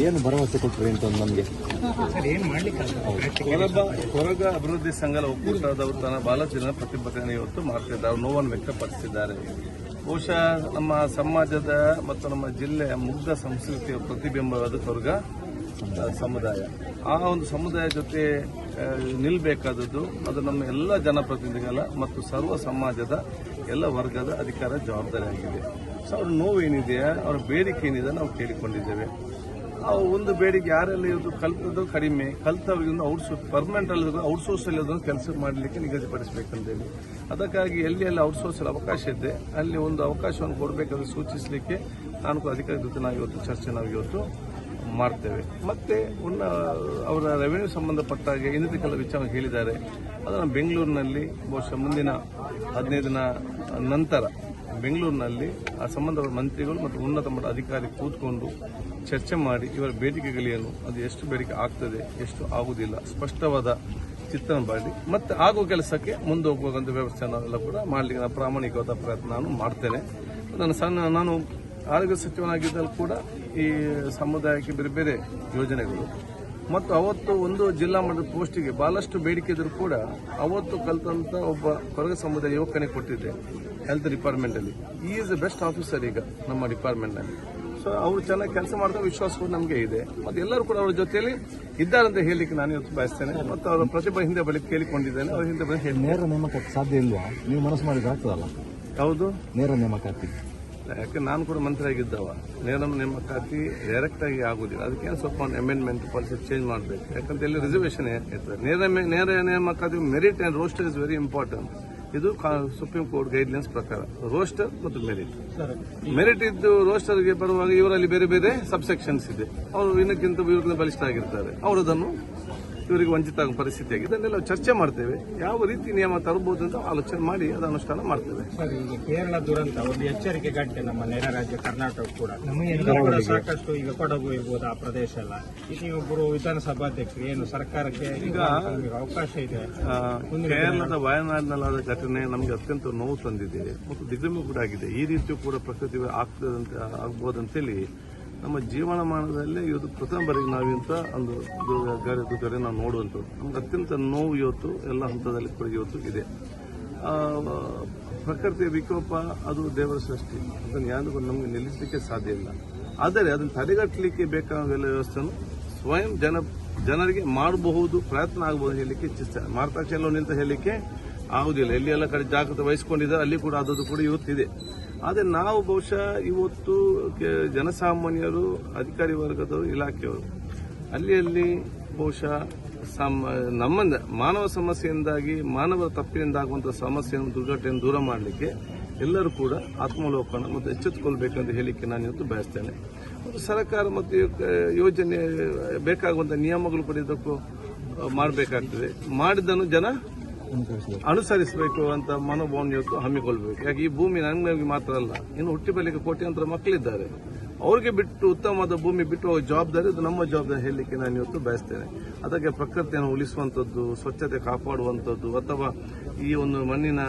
ಏನು ಭರವಸೆ ಕೊಟ್ಟರು ಅಂತ ನಮಗೆ? ಹೊರಗ ಕೊರಗ ಅಭಿವೃದ್ಧಿ ಸಂಘದ ಒಕ್ಕೂಟದವರು ತನ್ನ ಬಹಳಷ್ಟು ಜನ ಪ್ರತಿಭಟನೆ ಇವತ್ತು ಮಾಡ್ತಿದ್ದಾರೆ. ನೋವನ್ನು ವ್ಯಕ್ತಪಡಿಸಿದ್ದಾರೆ. ಬಹುಶಃ ನಮ್ಮ ಸಮಾಜದ ಮತ್ತು ನಮ್ಮ ಜಿಲ್ಲೆಯ ಮುಗ್ಧ ಸಂಸ್ಕೃತಿಯ ಪ್ರತಿಬಿಂಬವಾದ ಕೊರಗ ಆ, ಸಮುದಾಯ. ಆ ಒಂದು ಸಮುದಾಯ ಜೊತೆ ನಿಲ್ಲಬೇಕಾದದ್ದು ಅದು ನಮ್ಮ ಎಲ್ಲ ಜನಪ್ರತಿನಿಧಿಗಳ ಮತ್ತು ಸರ್ವ ಸಮಾಜದ ಎಲ್ಲ ವರ್ಗದ ಅಧಿಕಾರ ಜವಾಬ್ದಾರಿ ಆಗಿದೆ. ಸೊ ಅವ್ರ ನೋವು ಏನಿದೆಯಾ ಅವರ ಬೇಡಿಕೆ ಏನಿದೆ ನಾವು ಕೇಳಿಕೊಂಡಿದ್ದೇವೆ. ಆ ಒಂದು ಬೇಡಿಕೆ ಯಾರೆಲ್ಲ ಇರೋದು ಕಲ್ತದ್ದು ಕಡಿಮೆ. ಕಲ್ತವರಿಗಿಂದ ಔಟ್ಸೋರ್ಸ್ ಪರ್ಮನೆಂಟ್ ಔಟ್ ಔಟ್ಸೋರ್ಸ್ ಅದನ್ನು ಕೆಲಸ ಮಾಡಲಿಕ್ಕೆ ನಿಗದಿಪಡಿಸಬೇಕಂತೇಳಿ. ಅದಕ್ಕಾಗಿ ಎಲ್ಲಿ ಎಲ್ಲಿ ಔಟ್ಸೋರ್ಸ್ ಅವಕಾಶ ಇದೆ, ಅಲ್ಲಿ ಒಂದು ಅವಕಾಶವನ್ನು ಕೊಡಬೇಕಾದ್ರೆ ಸೂಚಿಸಲಿಕ್ಕೆ ನಾನು ಅಧಿಕಾರಿ ಜೊತೆ ನಾವು ಇವತ್ತು ಚರ್ಚೆ, ನಾವು ಇವತ್ತು ಮಾಡ್ತೇವೆ ಮತ್ತೆ ಉನ್ನ ಅವರ ರೆವೆನ್ಯೂ ಸಂಬಂಧಪಟ್ಟ ಹಾಗೆ ಇನ್ನಿತರ ಕೆಲ ವಿಚಾರ ಹೇಳಿದ್ದಾರೆ. ಅದನ್ನು ಬೆಂಗಳೂರಿನಲ್ಲಿ ಬಹುಶಃ ಮುಂದಿನ ಹದಿನೈದು ದಿನ ನಂತರ ಬೆಂಗಳೂರಿನಲ್ಲಿ ಆ ಸಂಬಂಧ ಮಂತ್ರಿಗಳು ಮತ್ತು ಉನ್ನತ ಮಟ್ಟ ಅಧಿಕಾರಿ ಕೂತ್ಕೊಂಡು ಚರ್ಚೆ ಮಾಡಿ ಇವರ ಬೇಡಿಕೆಗಳೇನು ಅದು ಎಷ್ಟು ಬೇಡಿಕೆ ಆಗ್ತದೆ, ಎಷ್ಟು ಆಗುವುದಿಲ್ಲ, ಸ್ಪಷ್ಟವಾದ ಚಿತ್ರಣ ಮಾಡಿ ಮತ್ತೆ ಆಗುವ ಕೆಲಸಕ್ಕೆ ಮುಂದೆ ಹೋಗುವಂಥ ವ್ಯವಸ್ಥೆ ನಾವೆಲ್ಲ ಕೂಡ ಮಾಡಲಿಕ್ಕೆ ನಾನು ಪ್ರಾಮಾಣಿಕವಾದ ಪ್ರಯತ್ನ ನಾನು ಮಾಡ್ತೇನೆ. ನಾನು ಸಣ್ಣ, ನಾನು ಆರೋಗ್ಯ ಸಚಿವನಾಗಿದ್ದಲ್ಲಿ ಕೂಡ ಈ ಸಮುದಾಯಕ್ಕೆ ಬೇರೆ ಬೇರೆ ಯೋಜನೆಗಳು. ಮತ್ತು ಅವತ್ತು ಒಂದು ಜಿಲ್ಲಾ ಮಟ್ಟದ ಪೋಸ್ಟಿಗೆ ಬಹಳಷ್ಟು ಬೇಡಿಕೆ ಇದ್ರೂ ಕೂಡ ಅವತ್ತು ಕಲಿತಂಥ ಒಬ್ಬ ಕೊರಗ ಸಮುದಾಯ ಯುವಕನಿಗೆ ಕೊಟ್ಟಿದ್ದೆ ಹೆಲ್ತ್ ಡಿಪಾರ್ಟ್ಮೆಂಟ್ ಅಲ್ಲಿ. ಈ ಇಸ್ ದ ಬೆಸ್ಟ್ ಆಫೀಸರ್ ಈಗ ನಮ್ಮ ಡಿಪಾರ್ಟ್ಮೆಂಟ್ನಲ್ಲಿ. ಸೊ ಅವರು ಚೆನ್ನಾಗಿ ಕೆಲಸ ಮಾಡಿದ ವಿಶ್ವಾಸ ಕೂಡ ನಮಗೆ ಇದೆ. ಮತ್ತು ಎಲ್ಲರೂ ಕೂಡ ಅವರ ಜೊತೆಯಲ್ಲಿ ಇದ್ದಾರಂತ ಹೇಳಲಿಕ್ಕೆ ನಾನು ಇವತ್ತು ಬಯಸ್ತೇನೆ. ಮತ್ತು ಅವರ ಪ್ರತಿಭೆ ಹಿಂದೆ ಬಳಿ ಕೇಳಿಕೊಂಡಿದ್ದೇನೆ. ಅವ್ರ ಹಿಂದೆ ಬಳಿ ನೇರ ನೇಮಕಕ್ಕೆ ಸಾಧ್ಯ ಇಲ್ವಾ? ನೀವು ಮನಸ್ಸು ಮಾಡಿದ್ರೆ ಆಗ್ತದಲ್ಲ? ಹೌದು. ನೇರ ನೇಮಕಾತಿ. ಯಾಕೆ ನಾನು ಕೂಡ ಮಂತ್ರಿ ಆಗಿದ್ದವ ನೇರ ನೇಮಕಾತಿ ಡೈರೆಕ್ಟ್ ಆಗಿ ಆಗುದಿಲ್ಲ. ಅದಕ್ಕೆ ಸ್ವಲ್ಪ ಅಮೆಂಡ್ಮೆಂಟ್ ಪಾಲಿಸಿ ಚೇಂಜ್ ಮಾಡಬೇಕು? ಯಾಕಂತ ಇಲ್ಲಿ ರಿಸರ್ವೇಷನ್ ಇರ್ತದೆ ನೇರ ನೇರ ನೇಮಕಾತಿ merit and roster is very important ಇದು ಸುಪ್ರೀಂ ಕೋರ್ಟ್ ಗೈಡ್ಲೈನ್ಸ್ ಪ್ರಕಾರ. ರೋಸ್ಟರ್ ಮತ್ತು ಮೆರಿಟ್ ಮೆರಿಟ್ ಇದ್ದು ರೋಸ್ಟರ್ಗೆ ಬರುವಾಗ ಇವರಲ್ಲಿ ಬೇರೆ ಬೇರೆ ಸಬ್ಸೆಕ್ಷನ್ಸ್ ಇದೆ. ಅವರು ಇನ್ನಕ್ಕಿಂತ ಇವ್ರಿಗಿಂತ ಬಲಿಷ್ಠ ಆಗಿರ್ತಾರೆ ಅವರು ಅದನ್ನು ಇವರಿಗೆ ವಂಚಿತ ಆಗೋ ಪರಿಸ್ಥಿತಿ ಆಗಿದೆ ಇದನ್ನೆಲ್ಲ ಚರ್ಚೆ ಮಾಡ್ತೇವೆ. ಯಾವ ರೀತಿ ನಿಯಮ ತರಬಹುದು ಅಂತ ಆಲೋಚನೆ ಮಾಡಿ ಅದು ಅನುಷ್ಠಾನ ಮಾಡ್ತೇವೆ. ಸರ್ ಈಗ ಕೇರಳ ದುರಂತ ಒಂದು ಎಚ್ಚರಿಕೆ ಗಂಟೆ ನಮ್ಮ ನೆರೆ ರಾಜ್ಯ ಕರ್ನಾಟಕ ಕೂಡ. ನಮಗೆ ಕೂಡ ಸಾಕಷ್ಟು ಈಗ ಕೊಡಗು ಇರ್ಬೋದು ಆ ಪ್ರದೇಶ ಎಲ್ಲ. ಈಗ ಒಬ್ಬರು ವಿಧಾನಸಭಾಧ್ಯಕ್ಷರು ಏನು ಸರ್ಕಾರಕ್ಕೆ ಈಗ ಅವಕಾಶ ಇದೆ? ಕೇರಳದ ವಯನಾಡಿನಲ್ಲಾದ ಘಟನೆ ನಮಗೆ ಅತ್ಯಂತ ನೋವು ತಂದಿದೆ. ಮತ್ತು ದಿಗ್ಭ್ರಮೆ ಕೂಡ ಆಗಿದೆ. ಈ ರೀತಿಯೂ ಕೂಡ ಪ್ರಕೃತಿ ಆಗ್ತದಂತ ಆಗ್ಬೋದಂತೇಳಿ ನಮ್ಮ ಜೀವನಮಾನದಲ್ಲೇ ಇವತ್ತು ಪ್ರಥಮ ಬಾರಿಗೆ ನಾವಿಂತ ಒಂದು ಗಾಡಿ ದುರ್ಘಟನೆ ನಾವು ನೋಡುವಂಥದ್ದು. ನಮ್ಗೆ ಅತ್ಯಂತ ನೋವು ಇವತ್ತು, ಎಲ್ಲ ಹಂತದಲ್ಲಿ ಕೂಡ ಇವತ್ತು ಇದೆ. ಪ್ರಕೃತಿಯ ವಿಕೋಪ, ಅದು ದೇವರ ಸೃಷ್ಟಿ. ಅದನ್ನು ಯಾರು ನಮಗೆ ನಿಲ್ಲಿಸಲಿಕ್ಕೆ ಸಾಧ್ಯ ಇಲ್ಲ. ಆದರೆ ಅದನ್ನು ತಡೆಗಟ್ಟಲಿಕ್ಕೆ ಬೇಕಾದ ಎಲ್ಲ ವ್ಯವಸ್ಥೆಯನ್ನು ಸ್ವಯಂ ಜನ, ಜನರಿಗೆ ಮಾಡಬಹುದು, ಪ್ರಯತ್ನ ಆಗಬಹುದು ಹೇಳಲಿಕ್ಕೆ ಇಚ್ಛಿಸ್ತಾರೆ. ಮಾರ್ತಾಕ್ಷ ನಿಂತ ಹೇಳಲಿಕ್ಕೆ ಆಗುದಿಲ್ಲ. ಎಲ್ಲಿ ಎಲ್ಲ ಕಡೆ ಜಾಗ್ರತೆ ವಹಿಸಿಕೊಂಡಿದ್ದಾರೆ, ಅಲ್ಲಿ ಕೂಡ ಅದು ಕೂಡ ಇವತ್ತಿದೆ. ಆದರೆ ನಾವು ಬಹುಶಃ ಇವತ್ತು ಜನಸಾಮಾನ್ಯರು, ಅಧಿಕಾರಿ ವರ್ಗದವರು, ಇಲಾಖೆಯವರು, ಅಲ್ಲಿ ಅಲ್ಲಿ ಬಹುಶಃ ಸಮ ನಮ್ಮ ಮಾನವ ಸಮಸ್ಯೆಯಿಂದಾಗಿ, ಮಾನವ ತಪ್ಪಿನಿಂದ ಆಗುವಂತಹ ಸಮಸ್ಯೆಯನ್ನು, ದುರ್ಘಟನೆಯನ್ನು ದೂರ ಮಾಡಲಿಕ್ಕೆ ಎಲ್ಲರೂ ಕೂಡ ಆತ್ಮಲೋಕನ ಮತ್ತು ಎಚ್ಚೆತ್ತುಕೊಳ್ಬೇಕಂತ ಹೇಳಿಕೆ ನಾನು ಇವತ್ತು ಬಯಸ್ತೇನೆ. ಸರ್ಕಾರ ಮತ್ತು ಯೋಜನೆ ಬೇಕಾಗುವಂಥ ನಿಯಮಗಳು ಕೂಡ ಇದಕ್ಕೂ ಮಾಡಬೇಕಾಗ್ತದೆ. ಮಾಡಿದ್ದನ್ನು ಜನ ಅನುಸರಿಸಬೇಕು. ಅಂತ ಮನೋಭಾವನೆ ಇವತ್ತು ಹಮ್ಮಿಕೊಳ್ಬೇಕು. ಯಾಕೆ ಈ ಭೂಮಿ ನನಗೆ ಮಾತ್ರ ಅಲ್ಲ ಇನ್ನು ಹುಟ್ಟಿ ಬಲಿಗೆ ಕೋಟ್ಯಂತರ ಮಕ್ಕಳಿದ್ದಾರೆ. ಅವ್ರಿಗೆ ಬಿಟ್ಟು ಉತ್ತಮವಾದ ಭೂಮಿ ಬಿಟ್ಟು ಹೋಗೋ ಜವಾಬ್ದಾರಿ ಅದು ನಮ್ಮ ಜವಾಬ್ದಾರಿ ಹೇಳಲಿಕ್ಕೆ ನಾನು ಇವತ್ತು ಬಯಸ್ತೇನೆ. ಅದಕ್ಕೆ ಪ್ರಕೃತಿಯನ್ನು ಉಳಿಸುವಂಥದ್ದು ಸ್ವಚ್ಛತೆ ಕಾಪಾಡುವಂಥದ್ದು ಅಥವಾ ಈ ಒಂದು ಮಣ್ಣಿನ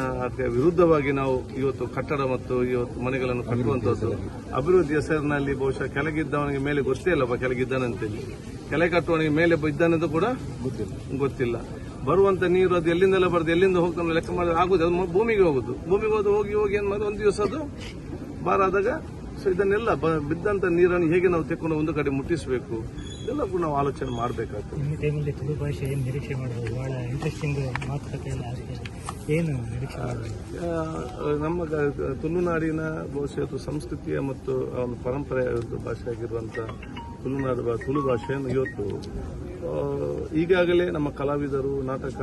ವಿರುದ್ಧವಾಗಿ ನಾವು ಇವತ್ತು ಕಟ್ಟಡ ಮತ್ತು ಇವತ್ತು ಮನೆಗಳನ್ನು ಕಟ್ಟುವಂಥದ್ದು. ಅಭಿವೃದ್ಧಿ ಹೆಸರಿನಲ್ಲಿ ಬಹುಶಃ ಕೆಳಗಿದ್ದವನಿಗೆ ಮೇಲೆ ಗೊತ್ತೇ ಇಲ್ಲಪ್ಪ ಕೆಳಗಿದ್ದಾನಂತೇಳಿ. ಕೆಳಗೆ ಕಟ್ಟುವವನಿಗೆ ಮೇಲೆ ಇದ್ದಾನಂತ ಕೂಡ ಗೊತ್ತಿಲ್ಲ. ಬರುವಂತ ನೀರು ಅದು ಎಲ್ಲಿಂದೆಲ್ಲ ಬರ್ದು ಎಲ್ಲಿಂದ ಹೋಗ್ತಾನೆ ಲೆಕ್ಕ ಮಾಡಿದ್ರೆ ಆಗುದು ಅದು ಭೂಮಿಗೆ ಹೋಗುದು ಭೂಮಿಗೆ ಹೋದ ಹೋಗಿ ಹೋಗಿ ಏನ್ ಮಾಡೋದು ಒಂದು ದಿವಸ ಅದು ಬಾರಾದಾಗ ಸೊ ಇದನ್ನೆಲ್ಲ ಬಿದ್ದಂತ ನೀರನ್ನು ಹೇಗೆ ನಾವು ತೆಕ್ಕೊಂಡು ಒಂದು ಕಡೆ ಮುಟ್ಟಿಸಬೇಕು? ಇದೆಲ್ಲ ಕೂಡ ನಾವು ಆಲೋಚನೆ ಮಾಡಬೇಕಾಗ್ತದೆ. ಈ ಟೈಮಲ್ಲಿ ತುಳು ಭಾಷೆ ಏನು ನಿರೀಕ್ಷೆ ಮಾಡಬಹುದು ಭಾಳ ಇಂಟ್ರೆಸ್ಟಿಂಗ್ ಮಾತುಕತೆ ಎಲ್ಲ ಏನು ನಿರೀಕ್ಷೆ ಮಾಡ್ಬೋದು ಆ, ನಮ್ಮ ತುಳುನಾಡಿನ ಬಹುಶಃ ಸಂಸ್ಕೃತಿಯ ಮತ್ತು ಒಂದು ಪರಂಪರೆಯ ಭಾಷೆಯಾಗಿರುವಂಥ ಭಾಷೆ ಆಗಿರುವಂಥ ತುಳುನಾಡು ತುಳು ಭಾಷೆಯನ್ನು ಇವತ್ತು ಈಗಾಗಲೇ ನಮ್ಮ ಕಲಾವಿದರು ನಾಟಕ